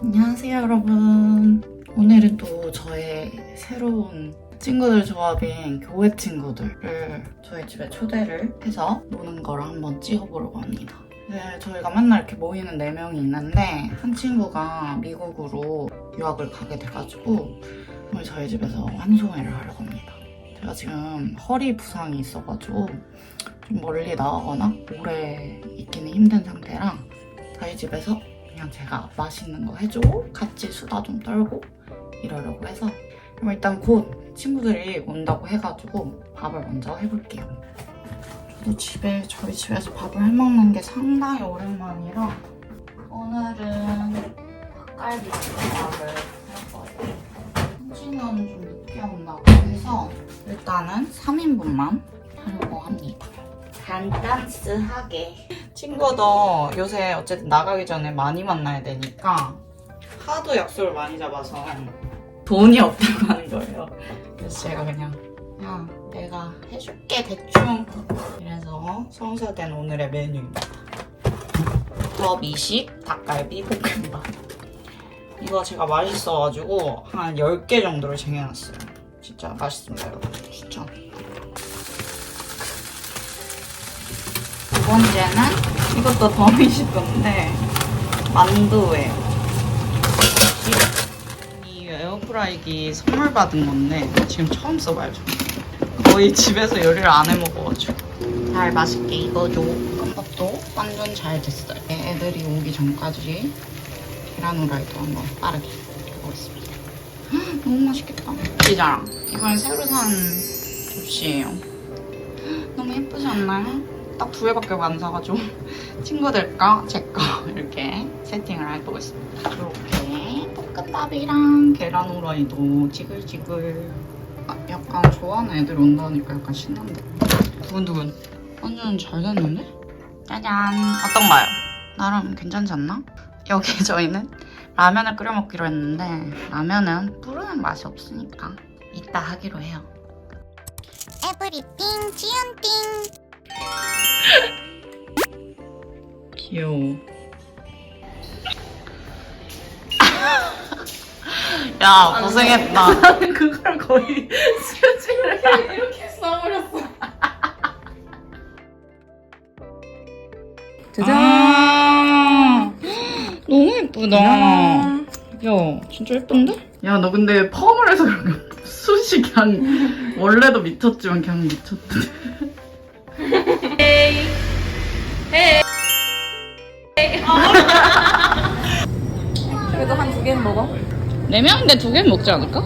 안녕하세요 여러분. 오늘은 또 저의 새로운 친구들 조합인 교회 친구들을 저희 집에 초대를 해서 노는 걸 한번 찍어보려고 합니다. 네, 저희가 맨날 이렇게 모이는 4명이 있는데 한 친구가 미국으로 유학을 가게 돼가지고 오늘 저희 집에서 환송회를 하려고 합니다. 제가 지금 허리 부상이 있어가지고 좀 멀리 나가거나 오래 있기는 힘든 상태라 저희 집에서 그냥 제가 맛있는 거 해주고 같이 수다 좀 떨고 이러려고 해서 그럼 일단 곧 친구들이 온다고 해가지고 밥을 먼저 해볼게요. 저도 집에 저희 집에서 밥을 해먹는 게 상당히 오랜만이라 오늘은 닭갈비 밥을 할 거예요. 한진은 좀 늦게 온다고 해서 일단은 3인분만 하려고 합니다. 간단스하게 친구도 요새 어쨌든 나가기 전에 많이 만나야 되니까 하도 약속을 많이 잡아서 돈이 없다고 하는 거예요. 그래서 제가 그냥 야 내가 해줄게 대충 이래서 성사된 오늘의 메뉴입니다. 더 미식 닭갈비 볶음밥 이거 제가 맛있어가지고 한 10개 정도를 쟁여놨어요. 진짜 맛있습니다 여러분 추천. 번째는 이것도 더 미식 건데 만두예요. 이 에어프라이기 선물 받은 건데 지금 처음 써봐요. 저. 거의 집에서 요리를 안 해 먹어가지고 잘 맛있게 익어줘. 깜빡도 완전 잘 됐어요. 애들이 오기 전까지 계란 후라이도 한번 빠르게 해보겠습니다. 헉, 너무 맛있겠다. 기자랑 이번에 새로 산 접시예요. 헉, 너무 예쁘지 않나요? 딱 두 개밖에 안 사가지고 친구들 거, 제 거 이렇게 세팅을 해보겠습니다. 이렇게 볶음밥이랑 계란 후라이도 지글지글 아, 약간 좋아하는 애들 온다니까 약간 신난데 두근두근 완전 잘 됐는데? 짜잔 어떤가요? 나름 괜찮지 않나? 여기 저희는 라면을 끓여 먹기로 했는데 라면은 부르는 맛이 없으니까 이따 하기로 해요 에브리띵 지연띵 귀여워. 야, 고생했다. 그걸 거의 수지를 이렇게 써버렸어. 아, 너무 예쁘다. 야, 진짜 예쁜데? 야, 너 근데 펌을 해서 그런가? 숱이 그냥 원래도 미쳤지만 그냥 미쳤다. 그래도 한 두 개는 먹어. 네 명인데 두 개는 먹지 않을까?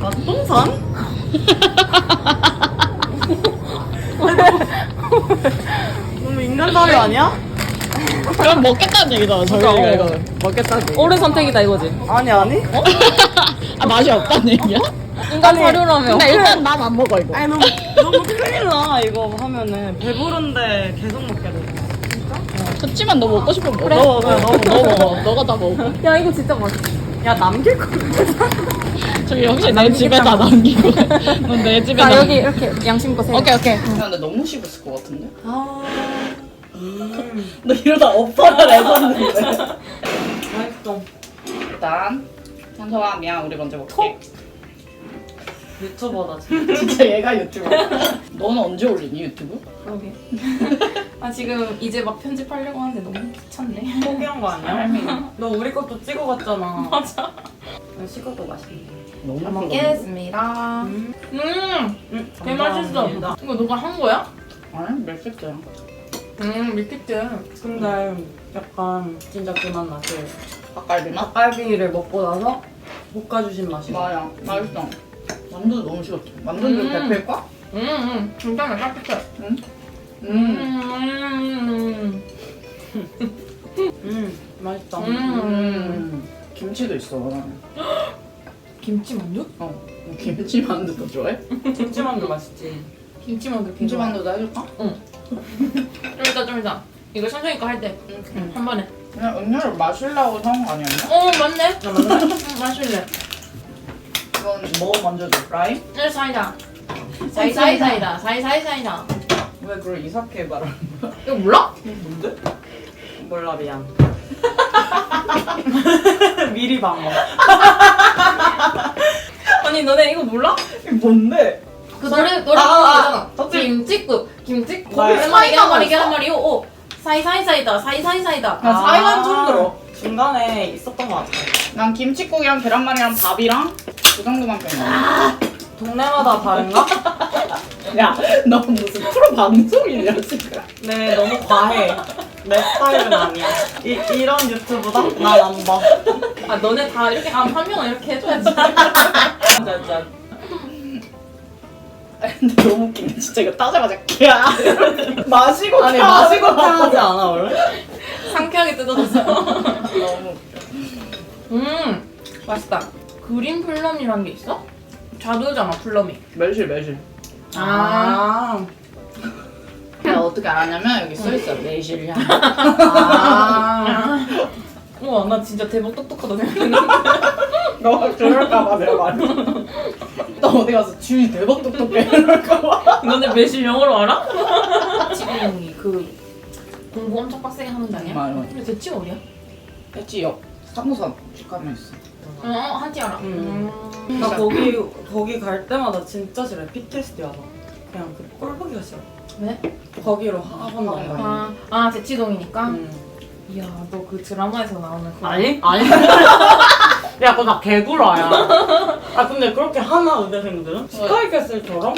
맛동산? 너무 인간다리 아니야? 그럼 먹겠다는 얘기잖아, 저희가 이거는. 먹겠다는 얘기. 옳은 선택이다 이거지. 아니 아니? 아, 맛이 없다는 얘기야? 인간 사료라며. 근데 일단 난 안 먹어, 이거. 아니 너무 너무 큰일 나 이거 하면은 배부른데 계속 먹게 돼. 그치만 너 먹고 싶으면 먹어. 그래? 너, 너, 너, 너 먹어. 너가 다 먹어. 야 이거 진짜 맛있어. 야 남길 거. 저기 역시 내 집에 다 남기고. 넌내 집에 자다 여기 이렇게 양심껏 해. 오케이, 오케이. 근데 너무 씹었을 것 같은데? 아. 음. 너 이러다 오빠가 내봤는데. 맛있어. 일단, 현서아, 미안, 우리 먼저 먹게. 유튜버다 진짜. 진짜 얘가 유튜브. 너는 언제 올리니, 유튜브? 그러게. 아 지금 이제 막 편집하려고 하는데 너무 귀찮네. 포기한 거 아니야? 너 우리 것도 찍어봤잖아. 맞아. 식어도 맛있는데. 너무 잘. 먹겠습니다. 음. 음, 음. 개 맛있어. 감사합니다. 이거 누가 한 거야? 아니, 몇 음, 밀키트. 근데 약간 진짜 그만 맛을 닭갈비 맛? 닭갈비를 먹고 나서 볶아주신 맛이. 맞아. 맛있어. 만두도 너무 싫었어. 만두는 음. 대표일까? 음, 음, 진짜 맛있어. 응? 음. 음, 음 맛있다. 음. 음. 김치도 있어. 김치 만두? 어. 김치 만두도 좋아해? 김치 만두 맛있지. 김치 만두. 김치 만두도 해줄까? 좀 이따 좀 이따. 이거 천천히 거할 때. 응. 한 번에. 그냥 음료를 마시려고 사온 거 아니었나? 어, 맞네. 야 맞나? 응, 마실래. 이건 뭐 먼저 줘? 라임? 네, 사이다. 사이, 사이, 사이다. 사이, 사이, 사이다. 왜 그걸 이삭해 말하는 거야? 이거 몰라? 뭔데? 몰라 미안. 미리 방어. 아니 너네 이거 몰라? 뭔데? 그 노래 노래 아, 아, 아, 아. 김치국 김치국 거기 사이다가 계란말이 있어? 계란말이 오 사이 사이 사이다 사이 사이 사이다 나 사이다는 처음 들어. 중간에 있었던 것 같아. 난 김치국이랑 계란말이랑 밥이랑 그 정도만 빼는 동네마다 다른가? 야, 너 무슨 프로 방송이냐 지금? 네, 너무 과해. 내 스타일은 아니야. 이, 이런 유튜브다? 난안 봐. 아 너네 다 이렇게 한, 한 명은 이렇게 해줘야지 짠짠. 근데 너무 웃기네. 진짜 이거 따자마자 야 마시고 아니, 타. 마시고 타야지 않아, 원래? 상쾌하게 뜯어졌어 너무 음 맛있다 그린 플럼이란 게 있어? 자두잖아 플럼이 매실 매실. 아. 내가 어떻게 알았냐면 여기 써 있어 매실 향. 아. 우와 나 진짜 대박 똑똑하다 생각했는데 너 그럴까봐 내가 말해. 나 어디 가서 주인 대박 똑똑해 이럴까봐. 너네 매실 영어로 알아? 지금 그 공부 엄청 빡세게 하는 데 아니야? 맞아. 근데 대치가 어디야? 했지 옆 사무소 직감에 있어. 어 한지 알아 음. 나 거기, 거기 갈 때마다 진짜 싫어. PTSD 와서. 그냥 그 꼴보기가 싫어. 왜? 거기로 학원 가는 거. 아, 아 대치동이니까? 음. 이야 너 그 드라마에서 나오는 그 아니? 아니. 야, 그거 나 개구라야. 아, 근데 그렇게 하나, 의대생들은? 스카이캐슬처럼?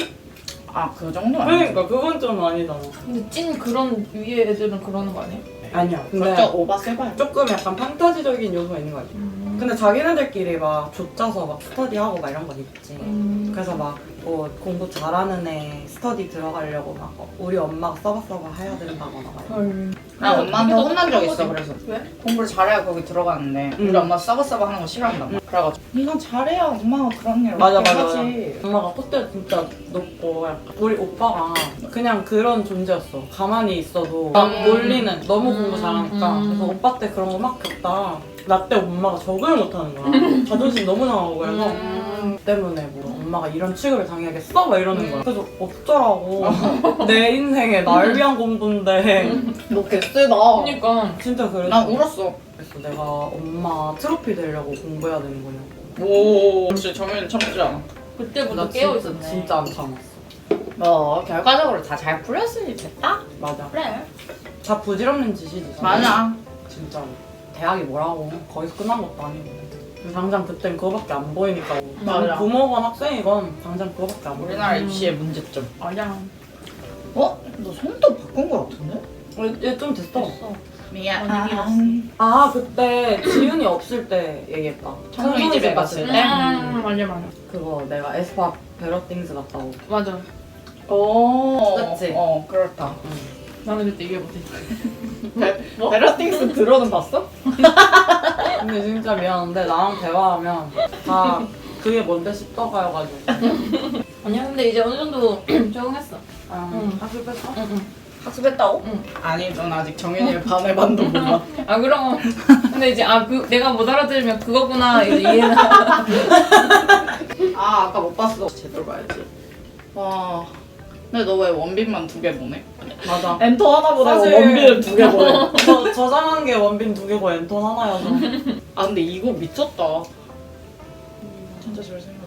아 그 정도 아니야. 그러니까, 그건 좀 아니잖아. 근데 찐 그런 위에 애들은 그러는 거 아니야? 아니야. 근데 오바 세발. 조금 약간 판타지적인 요소가 있는 거 같아. 음. 근데 자기네들끼리 막 좆짜서 막 스터디하고 막 이런 건 있지. 음. 그래서 막 뭐 공부 잘하는 애 스터디 들어가려고 막 어, 우리 엄마가 써봐써봐 해야 된다거나 막 이런 헐. 나 엄마한테 혼난 적 있어. 그래서 왜? 공부를 잘해야 거기 들어가는데 음. 우리 엄마 싸바싸바 하는 거 싫어한단 말이야 그래가지고 네가 잘해야 엄마가 그런 일 맞아 맞아 하지 엄마가 콧대 진짜 높고 약간 우리 오빠가 그냥 그런 존재였어 가만히 있어도 막 음. 놀리는 너무 공부 음, 잘하니까 음. 그래서 오빠 때 그런 거 막 겪다 나때 엄마가 적응을 못하는 거야. 자존심 너무 상하고 그래서 음. 때문에 뭐 엄마가 이런 취급을 당해야겠어? 막 이러는 거야. 그래서 어쩌라고. 내 인생에 날 위한 공부인데. 너 개쎄다. 그니까. 진짜 그랬어. 난 울었어. 그래서 내가 엄마 트로피 되려고 공부해야 되는 거냐고. 오. 역시 정현이 참지 않아? 그때부터 나 깨어 진짜, 있었네. 진짜 안 참았어. 뭐 결과적으로 다 잘 풀렸으니 됐다? 맞아. 그래. 다 부질없는 짓이지 맞아. 진짜 대학이 뭐라고 거기서 끝난 것도 아니고 당장 그땐 그거밖에 안 보이니까 맞아. 부모건 학생이건 당장 그거밖에 안 보여 우리나라 입시의 문제점 맞아. 어? 너 손도 바꾼 거 같은데? 얘좀 됐어 됐어. 미안 언니 아 그때 지윤이 없을 때 얘기했다 청소년 집에 갔을 때? 음, 맞아 맞아. 그거 내가 에스파 베러띵스 갔다고 맞아. 오 그치? 어 그렇다 나는 그때 이해 못해. 뭐? 베러띵스 들어는 봤어? 근데 진짜 미안한데 나랑 대화하면 다 그게 뭔데 싶어가여가지고 아니야 근데 이제 어느 정도 적응했어. 아, 응. 학습했어? 응 응. 학습했다고? 응. 아니 전 아직 정현이의 반의 반도 몰라 아 그럼 근데 이제 아 그 내가 못 알아들으면 그거구나 이제 이해는. 아 아까 못 봤어 제대로 봐야지 와 근데 너 왜 원빈만 두 개 보내? 맞아. 엔터 하나 보내고 사실- 원빈을 두 개 보내. 저, 저장한 게 원빈 두 개고 엔톤 하나여서. 아 근데 이거 미쳤다. 진짜 잘생겼다.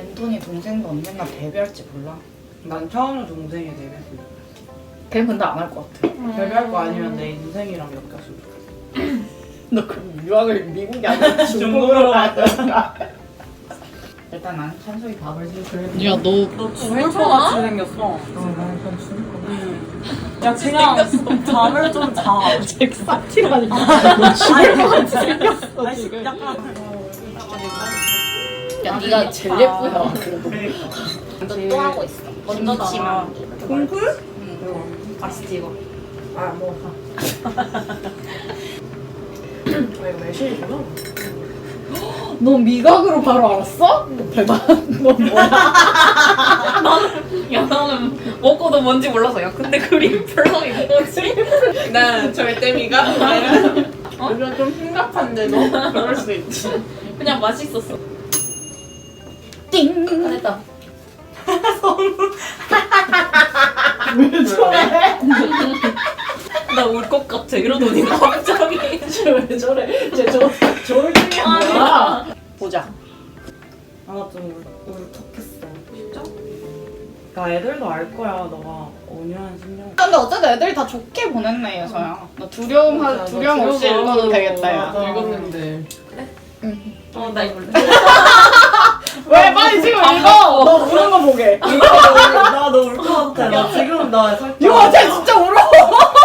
앤토니 동생도 언젠가 데뷔할지 몰라. 난 처음으로 동생이 데뷔했어. 걔는 근데 안 할 것 같아. 데뷔할 거 아니면 내 인생이랑 엮였으면 좋겠어. 너 그럼 유학을 미국이 아니라 중국으로 갈 거야 일단 난 찬석이 밥을 지금 야너 너 죽을 것 같이 생겼어. 야 그냥 잠을 좀 자. 잭사티라니까. 죽을 것 같이 생겼어 지금. 약간 야 네가 제일 예쁘야 그래도 또 하고 있어. 먼저 김치만. 콩쿨? 맛있지 이거. 아 뭐. 왜 매실이구나 너 미각으로 바로 알았어? 대박 너 뭐야 야 나는 먹고도 뭔지 몰라서 야 근데 그림 플럼이 뭐지? 난 절대 미각 어? 이거 좀 심각한데 너? 그럴 수 있지 그냥 맛있었어. 띵 됐다. 왜 저래? 나 울 것 같아 이러더니 갑자기 왜 저래? 쟤 저, 저울 중에 아니야. 보자. 아좀 울컥했어. 진짜? 그러니까 애들도 알 거야 너가 온유한 심령. 근데 어쨌든 애들이 다 좋게 보냈네, 예서야. 너 두려움, 하, 맞아, 두려움 너 없이 두려움 읽어도 되겠다, 야. 맞아. 읽었는데. 어나 이걸래 왜 빨리 지금 밥 읽어! 너 우는 거 보게. 나너 울 것 같아. 나 지금 나 살짝. 이거 쟤 진짜 울어!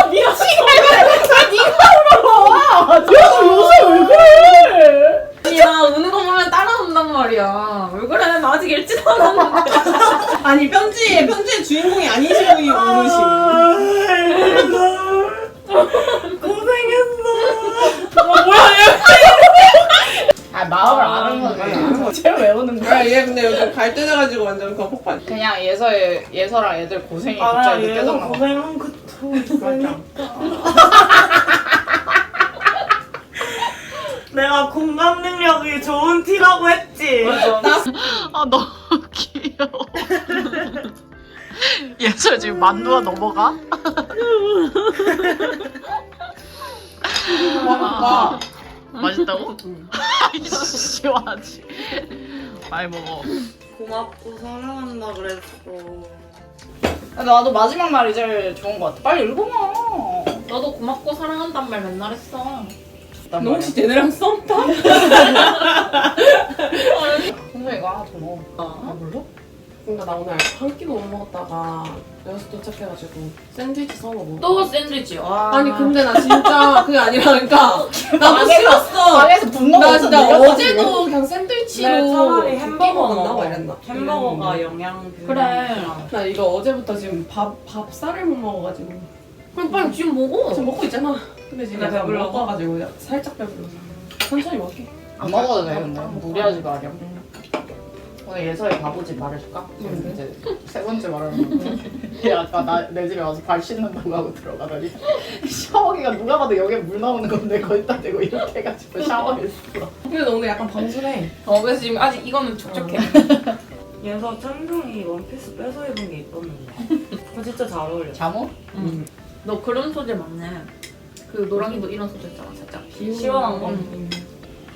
미치겠네! 왜 니가 울어! 야, 너 요새 왜 그래! 아니야 우는 거 보면 따라온단 말이야 왜 그래 나 아직 읽지도 않았는데 아니 편지의 편지의 주인공이 아니신 분이 오르신. 아, 마음을 아는 거지. 쟤왜 우는 거야? 아얘 근데 요즘 갈등해가지고 완전 그 폭발. 그냥 예서의, 예서랑 애들 고생이 아 갑자기 얘가 느껴졌나 봐. 고생한 것도 있으니까. 내가 공감 능력이 좋은 티라고 했지. 아 너무 귀여워. 예솔 지금 만두가 넘어가? 와. 맛있다고? 아이씨 와지. 많이 먹어. 고맙고 사랑한다 그랬어. 나도 마지막 말이 제일 좋은 것 같아. 빨리 읽어봐. 너도 고맙고 사랑한단 말 맨날 했어 너 혹시 쟤네랑 썸 타? 근데 이거 하나 더 먹어. 아 몰라? 그러니까 나 오늘 한 끼도 못 먹었다가 여기서 도착해가지고 샌드위치 써 먹어. 또 샌드위치 와 아니 근데 나 진짜 그게 아니라 그러니까 나도 싫었어. 방에서 분노가 나. 진짜 어제도 그냥 샌드위치로 내 차라리 햄버거 먹어. 이랬나? 햄버거가 영양 그래. 나 이거 어제부터 지금 밥 밥쌀을 못 먹어가지고 그럼 빨리 지금 먹어 지금 먹고 있잖아. 근데 지금 나 약간 배불러서? 먹어가지고 살짝 배불러서 천천히 먹게. 안 먹어도 돼, 근데. 무리하지 마렴. 오늘 예서의 바보집 말해줄까? 지금 이제 세 번째 말하는 얘 아까 나, 내 집에 와서 발 씻는다고 하고 들어가더니 샤워기가 누가 봐도 여기에 물 나오는 건데 거기다 대고 이렇게 해가지고 샤워했어. 근데 너 오늘 약간 방술해. 어 그래서 지금 아직 이거는 촉촉해 얘서 cen둥이 원피스 빼서 입은 게 이뻤는데. 그거 진짜 잘 어울려. 잠옷? 응. 너 그런 소재 맞네 그 노랑이도 이런 소재 있잖아 살짝 시원한 거? 응.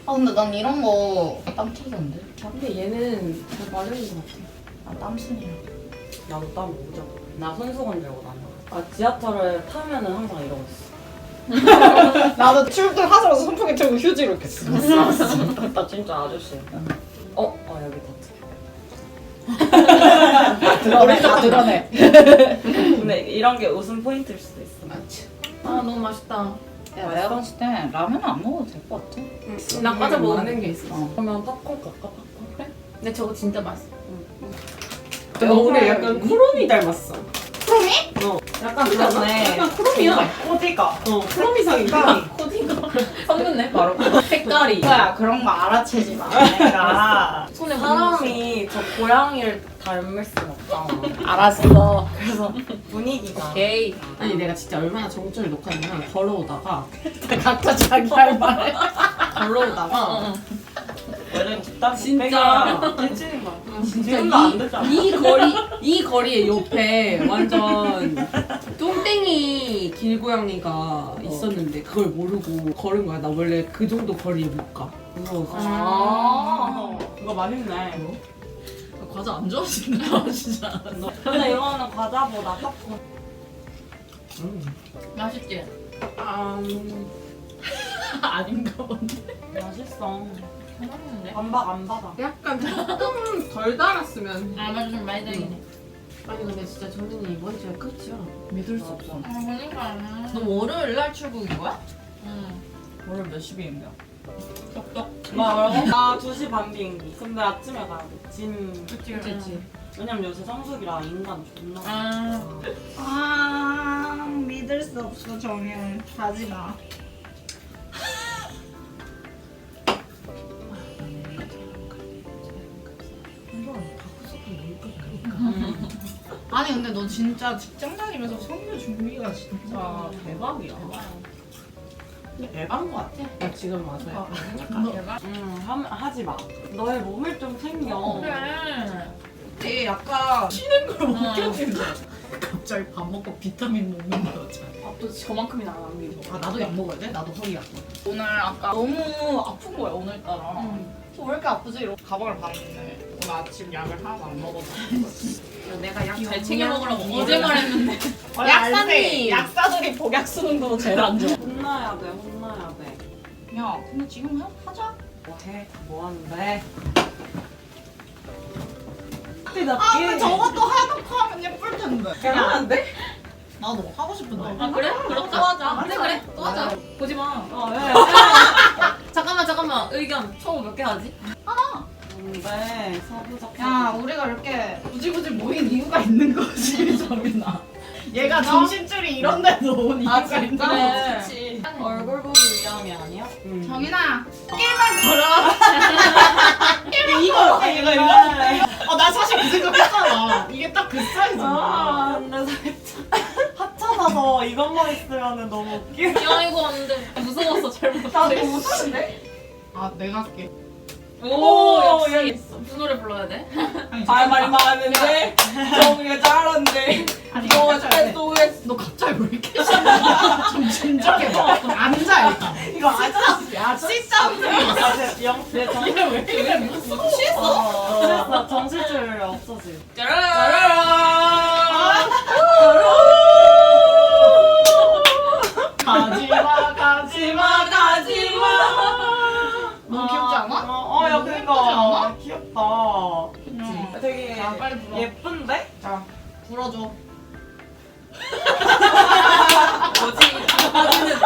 아 근데 난 이런 거 땀 차던데? 근데 얘는 잘 마르는 것 같아. 아 땀순이야. 나도 땀 오죠. 나 손수건 들고 다녀. 아 지하철을 타면은 항상 이러고 있어. 나도 출근하자마자 선풍기 틀고 휴지 이렇게 쓰고 나 진짜 아저씨야. 어? 어 여기 다 드러내, 다 드러내. 근데 이런 게 웃음 포인트일 수도 있어. 맞지. 아 너무 맛있다 야, 내가 봤을 때 라면 안 먹어도 될 것 같아. 나 과자 먹어. 많은 게 있어. 어. 그러면 팝콘 갈까? 근데 저거 진짜 맛있어 너 오늘 약간 쿠로미 닮았어. 약간 그러네. 약간 쿠로미야. 코디가. 어 쿠로미상이니까. 코딩가 섞는네 바로 색깔이 야 그런 거 알아채지 마. 그러니까 손에 사람이 저 고양이를 닮을 순 없잖아. 알았어. 그래서 분위기가. 오케이 아니 내가 진짜 얼마나 정주를 녹화했냐면 걸어오다가 각자 자기 할 말. 걸어오다가 어, 어. 얘는 뒷담 진짜. 일진인 거야. 진짜 지금도 안 되잖아. 이, 이 거리 이 거리의 옆에 완전 똥땡이 길고양이가 있었는데 그걸 모르고 걸은 거야. 나 원래 그 정도 거리에 못 가. 무서워서. 아, 이거 맛있네. 과자 안 좋아하신다 진짜. 근데 이거는 과자보다 팝콘. 맛있지? 아, 음, 아닌가 본데. 맛있어. 맛있는데? 안 봐, 안 받아. 약간 조금 덜 달았으면. 아 맞아 좀 많이 달기네 아니 근데 진짜 정진이 이번 주에 끝이야. 믿을 수 없어. 아 그러니까 너 월요일 날 출국인 거야? 응 오늘 몇 시비인가? 뭐라고? 나 2시 반 비행기. 근데 아침에 가야 돼. 짐. 그치 그치. 왜냐면 요새 성수기랑 인간 존나. 아 아 믿을 수 없어 정현. 가지 마. 아니 근데 너 진짜 직장 다니면서 성교 준비가 진짜 대박이야. 에반 거 같아. 나 지금 와서 약간 응, 하, 하지 마. 너의 몸을 좀 챙겨. 그래 되게 약간 쉬는 걸못 어. 견딘다. 갑자기 밥 먹고 비타민 먹는 거 여자. 밥도 저만큼이나 안 남기고. 아 나도 약 먹어야 돼? 나도 허리 약. 오늘 아까 너무 아픈 거야 오늘따라. 왜 이렇게 아프지? 이러고 가방을 봤는데 오늘 아침 약을 하나도 안 먹어서. 내가 약 잘 챙겨 먹으라고. 어제 말했는데. 약사님! 약사들이 복약 수능도 제일 안 좋아. 혼나야 돼, 혼나야 돼. 야 근데 지금 하, 하자. 뭐 해? 뭐 하는데? 근데 나아 근데 저것도 하놓고 하면 예쁠 텐데. 돼? 나도 하고 싶은데. 아 그래? 그럼 또 하자. 그래 그래 또 하자. 보지 마. 어, 왜? 잠깐만 잠깐만 의견 총 몇 개 하지? 뭔데? 사부작. 야 우리가 이렇게 굳이 굳이 모인 이유가 있는 거지 정민아. 얘가 정신줄이 이런데도 온 이유가 있는 거지. 얼굴 보기 위함이 아니야? 응. 정민아 게임만 걸어. 이거 이거 이거. 어, 어나 사실 그 생각했잖아. 이게 딱 그 사이즈야. 아, 근데 살짝 하찮아서 이것만 있으면 너무 웃겨. 야 이거 안돼 무서웠어 잘못. 나 이거 못하는데? 아 내가 할게. 오 오, 역시 무슨 노래 불러야 돼? 할 말이 많은데 정리가 아니 너가 이거 잘또 왜? 너 갑자기 왜 이렇게 신나? 좀 진정해봐. 앉아 일단. 이거 아저씨 sit down. 영, 내 정, 이게 왜 이래? 무슨 취했어? 그래서 정신줄 없어지. 가지마 가지마 가지마. 너무 귀엽지 않아? 어, 어, 야, 예쁘지 그니까 않아? 귀엽다. 그치? 되게 자 빨리 불어. 예쁜데? 불어줘. 뭐지? 바지는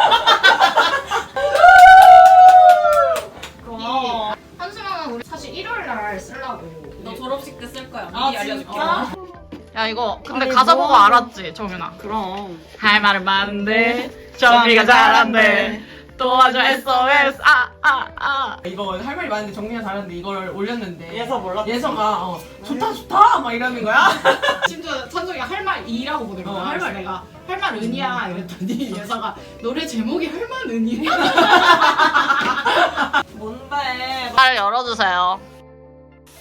고마워. 한수만아 우리 사실 일요일 날 쓰려고. 너 졸업식 때 쓸 거야. 아, 미리 알려줄게. 진짜? 야 이거 근데 아니, 가사 뭐 보고 알았지 정윤아. 그럼. 할 말은 많은데 정리가 잘안돼. 도와줘 SOS 아 아 아. 이거 할 말이 많은데 정리가 잘하는데 이걸 올렸는데 예서 몰랐지? 예서가 어, 좋다 좋다 막 이러는 거야. 심지어 찬성이가 할말 이라고 보낸 거야. 어, 할말 내가 할 말 은이야 이랬더니 예사가 노래 제목이 할 말 은이야. 뭔데? 잘 열어주세요.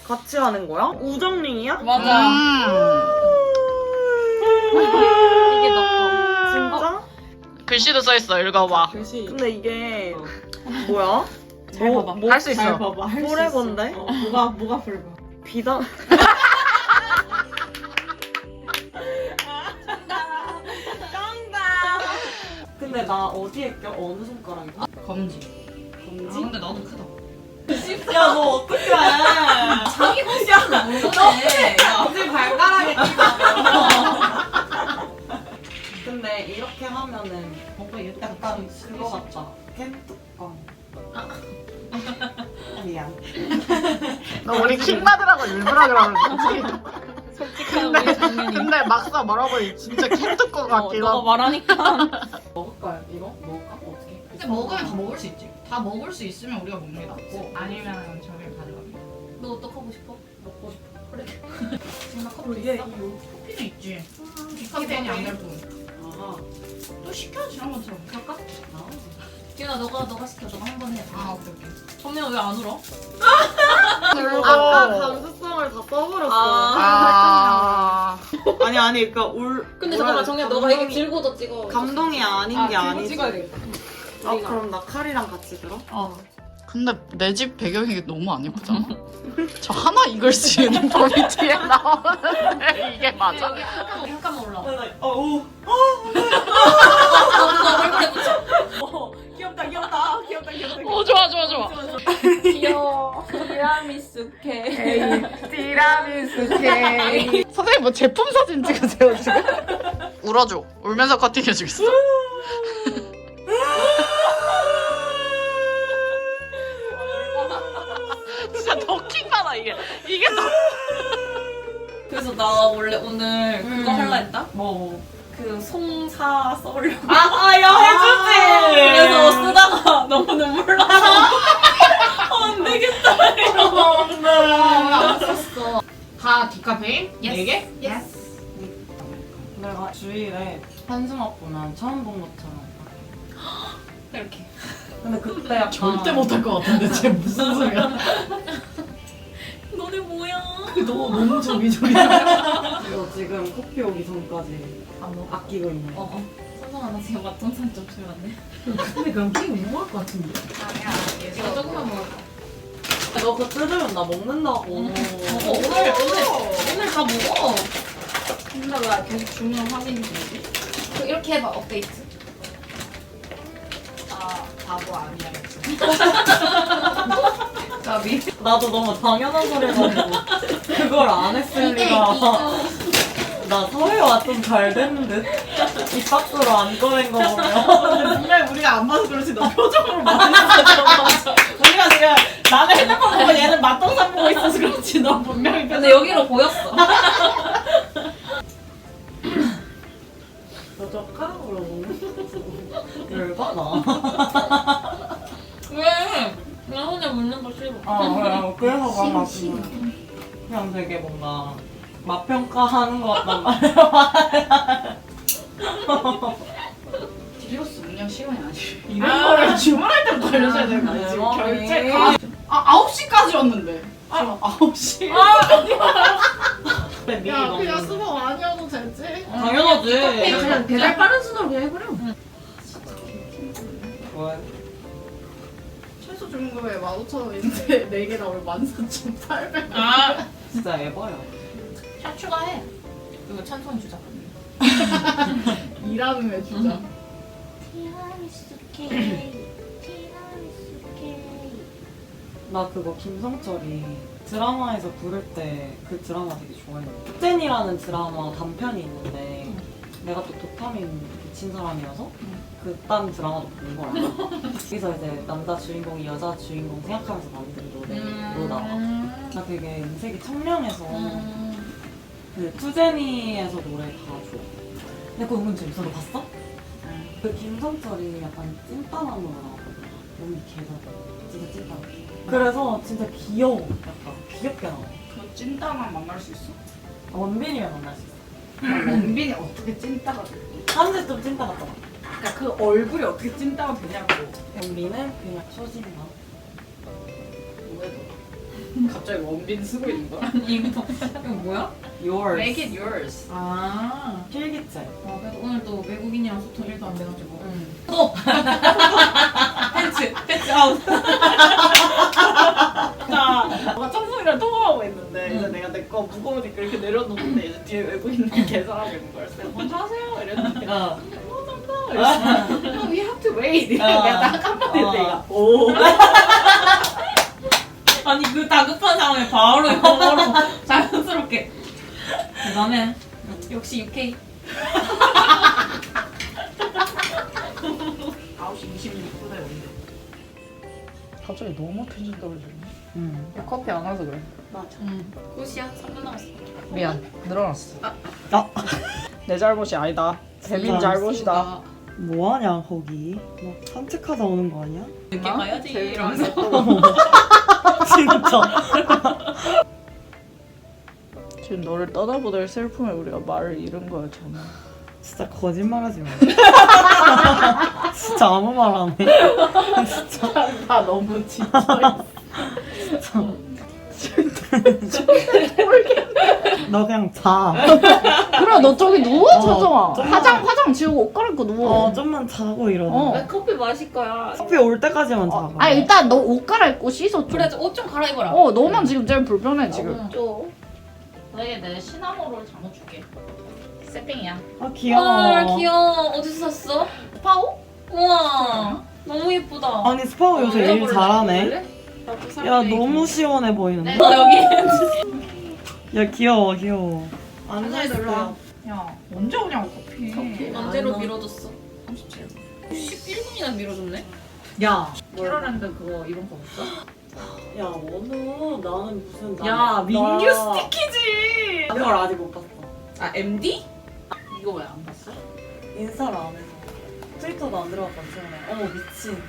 같이 하는 거야? 우정링이야? 맞아. 음. 글씨도 써 있어. 읽어봐. 글씨 근데 이게 뭐야? 잘 뭐, 봐봐. 뭐 할수 있어. 잘 봐봐. 할수? 있어. 어, 뭐가 뭐가 붉어? 비단. 깡다. 근데 나 어디에 껴? 어느 손가락에 껴? 검지. 검지? 근데 나도 크다. 야, 너 어떡해. 자기 호시는 모르네. 검지 발가락에 끼다며. 근데 이렇게 하면은 뭔가 얘 약간 그거 같다. 캔 뚜껑. 아, 미안. 너 우리 킹 받으라고 일부러 그러는 거지? 솔직한 우리 장면이. 근데 막상 말하고 진짜 캔뚜껑 어, 같긴 너가 하다. 말하니까. 먹을까요? 이거? 먹을까? 어떻게? 근데 먹으면 다 먹을 수 있지. 다 먹을 수 있으면 우리가 먹는 게 낫고 아니면 저를 가져갑니다. 너 어떡하고 싶어? 먹고 싶어. 지금 나 커피 이게 있어? 커피는 있지. 디카페인이 안 될 뿐. 아, 또 시켜 지난 것처럼. 갈까? 아. 기훈아 너가 너가 시켜. 너가 한 번 해. 아 오케이 오케이. 정민아 왜 안 울어? 아까 감수성을 다 써버렸어. 아. 아니 아니 그러니까 울. 근데 뭐라 잠깐만 해야 정민아 돼? 너가 이게 감동이- 들고도 찍어. 감동이 아닌 게 아니지. 아 그럼 나 칼이랑 같이 들어? 근데 내 집 배경이 너무 안 예쁘잖아? 저 하나 읽을 수 있는 범위 뒤에 나오는데 이게 맞아? 여기 잠깐만 잠깐만 올라. 어, 오. 너 얼굴에 붙여. 어, 귀엽다 귀엽다 귀엽다 귀엽다. 오 좋아 좋아 좋아 귀여워. 티라미수 케. 티라미수 케이크 선생님 뭐 제품 사진 찍으세요 지금? 울어줘 울면서 커팅해주겠어 킹 받아 이게 이게 더 그래서 나 원래 오늘 그거 할라 했다. 뭐? 그 송사 써려고. 아야 해주지. 그래서 쓰다가 너무 눈물 나서 안 되겠다. 안 썼어. 다 디카페인? 네 개? 예스. 내가 주일에 한수막보는 처음 본 것처럼. 이렇게. 근데 그때 약간 절대 못할 것 같은데 쟤 무슨 소리야? 너네 뭐야? 너 너무 저기 저기. 이거 지금 커피 오기 전까지 안 먹어. 아끼고 있는 어, 어. 나 지금 맛동산 좀 돼? 근데 그럼 게임 못 먹을 것 같은데. 아니야. 이거 조금만 먹어. 너 그거 뜯으면 나 먹는다고 어, 오늘, 오늘, 오늘 다 먹어. 근데 왜 계속 주문 확인 중이지? 그 이렇게 해봐, 업데이트. 아 바보 아니야. 까비. 나도 너무 당연한 소리 해가지고 그걸 안 했을 리가 나 사회 와좀 잘 됐는 듯입 밖으로 안 꺼낸 거 보면 분명히 우리가 안 봐서 그렇지 너 표정으로 말했어. 우리가 지금 나는 핸드폰 보고 얘는 맛동산 보고 있어서 그렇지 너 분명히 근데 여기로 보였어. 먹는 거 열받아 왜? 나 혼자 먹는 거 싫어. 아 그래 그래서 그런 거 같은 그냥 되게 뭔가 맛평가하는 것 같단 말이야 디로스 운영 시간이 아니래. 이런 거를 주문할 때 걸려줘야 되는 거지. 지금 결제 가. 아 9시까지였는데. 아 9시. 근데 미리 야 너무 그냥 수박 아니어도 되지. 당연하지 그냥 배달 빠른 순으로 그냥 해버려. 왜? 최소 주문금액 15,000원인데 4개 나오면 14,800원. 아, 진짜 에바야 샷 추가해. 그리고 찬송이 주자. 일하는 애 주자. 티라미수 케이크. 티라미수 케이크. 나 그거 김성철이 드라마에서 부를 때 그 드라마 되게 좋아했는데 흑젠이라는 드라마 단편이 있는데 내가 또 도파민 미친 사람이어서 그딴 드라마도 본 거야 거기서 이제 남자 주인공이 여자 주인공 생각하면서 만든 노래로 나와 나 되게 인색이 청량해서 음. 그 투제니에서 노래 다 좋아. 근데 그거 은근 재밌어. 너 봤어? 그 김성철이 약간 찐따남으로 나왔거든. 너무 개다 진짜 찐따. 그래서 진짜 귀여워. 약간 귀엽게 나와. 그 찐따만 만날 수 있어? 원빈이면 만날 수 있어. 원빈이 어떻게 찐따가 돼? 사람들 좀 찐따 같잖아 그러니까 그 얼굴이 어떻게 찐따가 되냐고. 원빈은 그냥 뭐해도. 갑자기 원빈 쓰고 있는 거야? 이거, 이거 뭐야? yours Make it yours. 아. 필기체 아, 그래도 오늘 또 외국인이랑 소통 1도 안 돼가지고. 응. 팬츠, 팬츠 아웃. 그러니까 뭔가 청소이랑 통화하고 있는데 이제 내가 내 거 무거우니까 이렇게 내려놓는데 이제 뒤에 외국인들이 계산하고 있는 거야. 그래서 내가 먼저 하세요 이랬는데 어. No, we have to wait. 어. 내가 딱 어. 얘가 오. 아니, 그 다급한 상황에 바로 영어로 자연스럽게. 대단해. 역시 UK. 9시 26분에 온대. 갑자기 너무 텐션 떨어지네. 응. 커피 안 와서 그래. 응. 굿이야. 3분 남았어. 미안. 늘어났어. 아. 내 잘못이 아니다. 진짜. 잘못이다. 뭐하냐 거기 뭐 산책하다 오는 거 아니야? 늦게 가야지. 이러면서 진짜 지금 너를 떠나보낼 슬픔에 우리가 말을 잃은 거야 저는. 진짜 거짓말하지 마 진짜 아무 말 안해 나 너무 지쳐. 너 그냥 자 그래 너 저기 누워 어, 차정아 좀만. 화장 화장 지우고 옷 갈아입고 누워 어, 좀만 자고 일어나. 어. 커피 마실 거야. 커피 올 때까지만 자봐. 아 일단 너 옷 갈아입고 씻어 좀. 그래, 옷 좀 갈아입어라. 어 너만 지금 제일 불편해 지금 응. 줘. 너에게 내 시나모롤 잠옷 줄게. 세핑이야. 아, 귀여워. 헐, 귀여워. 어디서 샀어? 파오? 우와. 너무 예쁘다. 아니, 스파오 요새 일 잘하네. 야, 너무 시원해 보이는데? 어, 여기. 야, 귀여워, 귀여워. 앉아있어, 일로 와. 야 언제 오냐고 커피. 언제로 밀어줬어? 37분. 11분이나 밀어줬네? 야 캐럴랜드 그거 이런 거 없어? 야, 원우, 나는 무슨. 야 민규 나- 스티키지. 그걸 아직 못 봤어. 아 MD? 이거 왜 안 봤어? 인스타를 안 해서. 트위터도 안 들어갔거든, 최근에. 어머, 미친.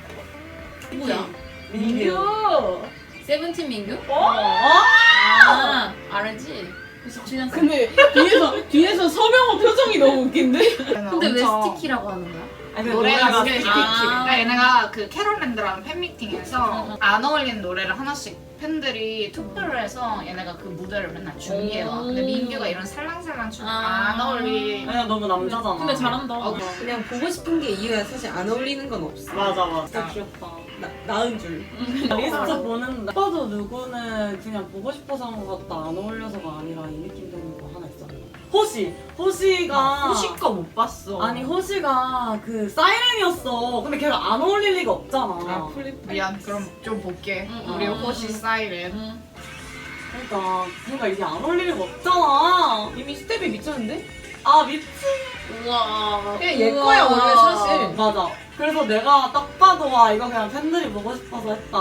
뭐야? 민규. 세븐틴 민규? 어? 아, 알지. 97년 생. 근데 뒤에서 뒤에서 서명호 표정이 너무 웃긴데? 근데 왜 스티키라고 하는 거야? 아니, 노래가 노래가 스티키. 아. 그러니까 얘네가 그 캐럴랜드라는 팬미팅에서 응, 응. 안 어울리는 노래를 하나씩 팬들이 투표를 해서 얘네가 그 무대를 맨날 준비해와. 근데 오. 민규가 이런 살랑살랑 춤 아. 안 어울리. 그냥 너무 남자잖아. 근데 잘한다. 그냥 보고 싶은 게 이유야. 사실 안 어울리는 건 없어. 맞아 맞아. 진짜 귀엽다. 나, 나은 줄. 리스트 보는데 오빠도 누구는 그냥 보고 싶어서 한 것 같다 안 어울려서가 아니라 이 느낌 되는 거 하나 있었는데 호시! 호시가 호시 거못 봤어. 아니 호시가 그 사이렌이었어 근데 걔가 안 어울릴 리가 없잖아 미안. 그럼 좀 볼게. 응, 우리 응, 호시 사이렌. 응. 그러니까 걔가 이게 안 어울릴 리가 없잖아 이미 스텝이 미쳤는데? 아 미친 우와. 그냥 얘 거야, 원래 사실. 맞아 그래서 내가 딱 봐도 와 이거 그냥 팬들이 보고 싶어서 했다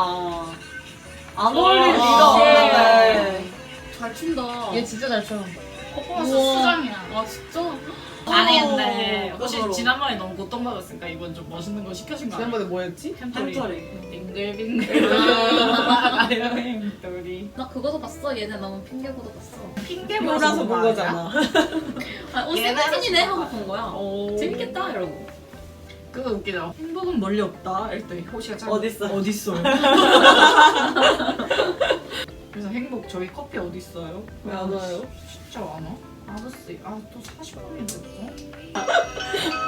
안 어울릴 리가 없는데 잘 춘다. 얘 진짜 잘 춰. 퍼포먼스 우와. 수정이야. 아 진짜? 근데 어, 혹시. 지난번에 너무 고통받았으니까 이번 좀 멋있는 거 시켜준 거 아니야? 지난번에 뭐였지? 햄토리. 빙글빙글 돌아가요 햄토리. 나 그거도 봤어. 얘네 너무 핑계고도 봤어. 핑계 몰아서 본 거잖아. 아, 어 얘네는 세븐틴이네 하고 본 거야. 오. 재밌겠다 이러고. 그거 웃기죠. 행복은 멀리 없다. 이랬더니 호시가 참 어딨어? 어딨어요? 그래서 행복 저희 커피 어딨어요? 왜 안 와요? 진짜 안 와? 아저씨 아또 40분이 됐어?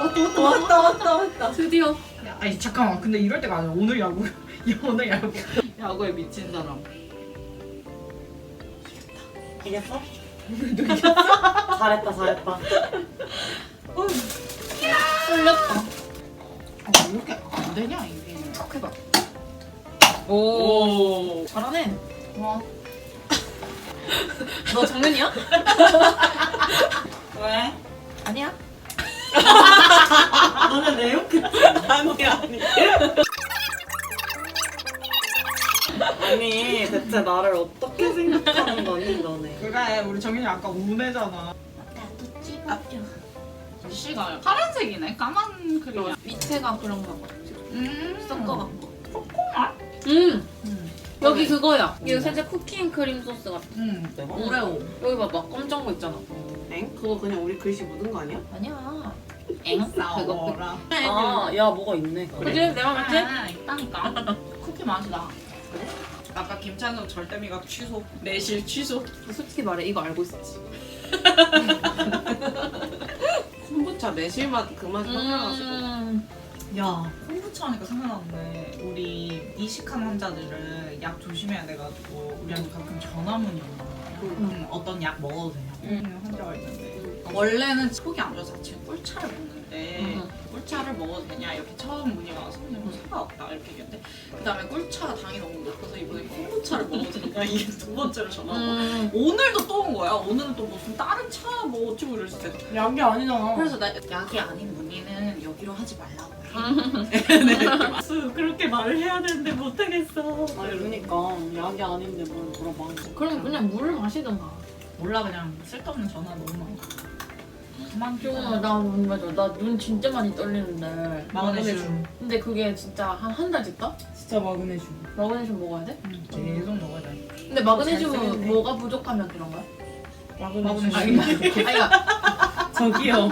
왔다, 왔다, 왔다, 왔다. 드디어. 야, 아니 잠깐만 근데 이럴 때가 아니야 오늘 야구 야 오늘 야구 야구에 미친 사람 이겼어? 잘했다 잘했다 쏠렸다. 아, 왜 이렇게 안 되냐 이게 해봐. 오. 잘하네. 와 너 정면이야? 왜? 아니야. 너네 내 욕했지? 아니, 아니. 아니 대체 나를 어떻게 생각하는 거니 너네 그래 우리 정인이 아까 우네잖아 나도 찝어줘. 씨가 파란색이네 까만 크림이야 밑에가 그런가 봐. 음 섞어갖고. 음. 음. 여기 그거야. 이거 살짝 쿠킹 크림 소스 같아. 음 오레오. 여기 봐봐. 검정 거 있잖아. 엥? 그거 그냥 우리 글씨 묻은 거 아니야? 아니야. 엥? 싸워라 아 야 뭐가 있네 그지? 내가 맞지? 아 있다니까 쿠키 맛이 나 아까 김찬성 절대미가 취소 내실 취소 솔직히 말해 이거 알고 있었지. 콤부차 매실맛 그 맛이 확 나가지고. 음. 야 콤부차 하니까 생각나는데 우리 이식한 환자들은 약 조심해야 돼가지고 우리한테 가끔 전화문이 오나 음, 어떤 약 먹어도 되냐고. 음. 환자가 있는데. 원래는 속이 안 좋아서 아침에 꿀차를 먹는데 음. 꿀차를 먹어도 되냐 이렇게 처음 문의가 와서 그냥 뭐 상관없다 이렇게 얘기했는데 그 다음에 꿀차 당이 너무 높아서 이번에 콤부차를 먹어도 되냐 이게 두 번째로 전화가 와. 음. 오늘도 또 온 거야 오늘은 또 무슨 다른 차 뭐 어쩌고 이랬을 때 약이 아니잖아 그래서 나 약이 아닌 문의는 여기로 하지 말라고 음. 해. 그렇게 말을 해야 되는데 못하겠어. 아니 그러니까 약이 아닌데 뭘 물어봐 그럼 그냥 물을 마시던가. 몰라 그냥 쓸데없는 전화 너무 많아. 그만 지금 나 맞아. 나눈 진짜 많이 떨리는데. 마그네슘 근데 그게 진짜 한 한 달 됐다? 진짜 마그네슘. 마그네슘 먹어야 돼? 응, 계속 먹어야 돼. 근데 마그네슘은. 뭐가 부족하면 그런 거야? 마그네슘. 마그네슘. 아이가 저기요.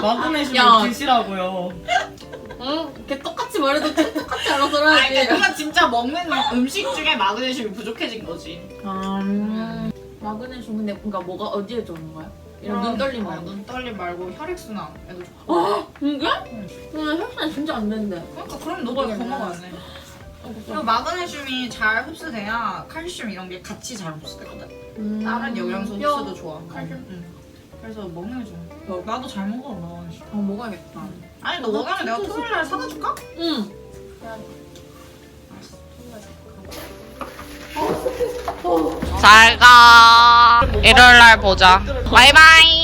마그네슘 야. 드시라고요. 응? 걔 똑같이 말해도 똑같이 알아서 아니. 그러니까 그건 진짜 먹는 음식 중에 마그네슘이 부족해진 거지. 음. 마그네슘 근데 그러니까 뭐가 어디에 좋은 거야? 이런 눈 떨림 어, 말고. 눈 떨림 말고 혈액순환에도 좋고. 아, 이게? 응, 혈관 진짜 안 된대. 그러니까 그럼 너가 더 먹어야 돼. 그리고 마그네슘이 잘 흡수돼야 칼슘 이런 게 같이 잘 흡수되거든. 음. 다른 영양소 뼈. 흡수도 좋아. 칼슘. 응. 그래서 먹는 게 좋아. 나도 잘 먹어 마그네슘. 어, 먹어야겠다. 아니 너 원하면 내가 토요일 날 사다 줄까? 응. 잘 가. 일요일 날 보자. 바이바이.